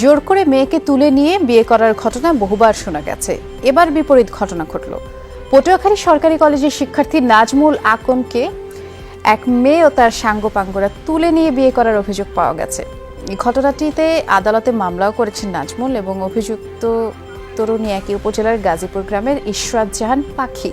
জোর করে মেয়েকে তুলে নিয়ে বিয়ে করার ঘটনা বহুবার শোনা গেছে। এবার বিপরীত ঘটনা ঘটল। পটুয়াখালী সরকারি কলেজের শিক্ষার্থী নাজমুল আকনকে এক মেয়ে ও তার সাঙ্গপাঙ্গরা তুলে নিয়ে বিয়ে করার অভিযোগ পাওয়া গেছে। এই ঘটনাটিতে আদালতে মামলাও করেছেন নাজমুল এবং অভিযুক্ত তরুণী একই উপজেলার গাজীপুর গ্রামের ইশরাত জাহান পাখি।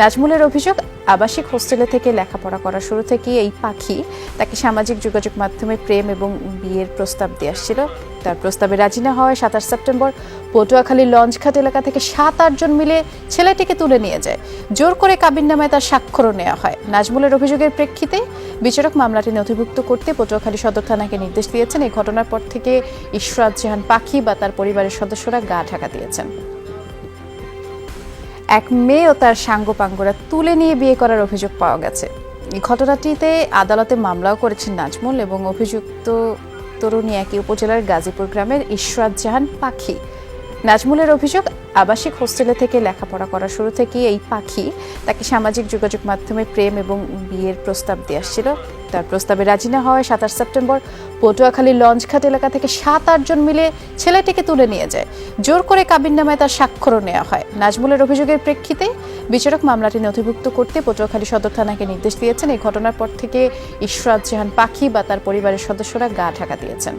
নাজমুলের অভিযোগ, আবাসিক হোস্টেলে থেকে লেখাপড়া করা শুরু থেকেই এই পাখি তাকে সামাজিক যোগাযোগ মাধ্যমে প্রেম এবং বিয়ের প্রস্তাব দিয়ে আসছিল। তার প্রস্তাবে রাজি না হওয়ায় সাতাশ সেপ্টেম্বর পটুয়াখালী লঞ্চঘাট এলাকা থেকে সাত আটজন মিলে ছেলেটিকে তুলে নিয়ে যায়। জোর করে কাবিননামায় তার স্বাক্ষরও নেওয়া হয়। নাজমুলের অভিযোগের প্রেক্ষিতে বিচারক মামলাটি নথিভুক্ত করতে পটুয়াখালী সদর থানাকে নির্দেশ দিয়েছেন। এই ঘটনার পর থেকে ইশরাত জাহান পাখি বা তার পরিবারের সদস্যরা গা ঢাকা দিয়েছেন। এক মেয়ে ও তার সাঙ্গপাঙ্গরা তুলে নিয়ে বিয়ে করার অভিযোগ পাওয়া গেছে। ঘটনাটিতে আদালতে মামলাও করেছেন নাজমুল এবং অভিযুক্ত তরুণী একই উপজেলার গাজীপুর গ্রামের ইশরাত জাহান পাখি। নাজমুলের অভিযোগ, আবাসিক হোস্টেলে থেকে লেখাপড়া করা শুরু থেকেই এই পাখি তাকে সামাজিক যোগাযোগ মাধ্যমে প্রেম এবং বিয়ের প্রস্তাব দিয়ে আসছিল। তার প্রস্তাবে রাজি না হওয়ায় সাতাশ সেপ্টেম্বর পটুয়াখালী লঞ্চঘাট এলাকা থেকে সাত আটজন মিলে ছেলেটিকে তুলে নিয়ে যায়। জোর করে কাবিন নামায় তার স্বাক্ষরও নেওয়া হয়। নাজমুলের অভিযোগের প্রেক্ষিতে বিচারক মামলাটি নথিভুক্ত করতে পটুয়াখালী সদর থানাকে নির্দেশ দিয়েছেন। এই ঘটনার পর থেকে ইশরাত জাহান পাখি বা তার পরিবারের সদস্যরা গা ঢাকা দিয়েছেন।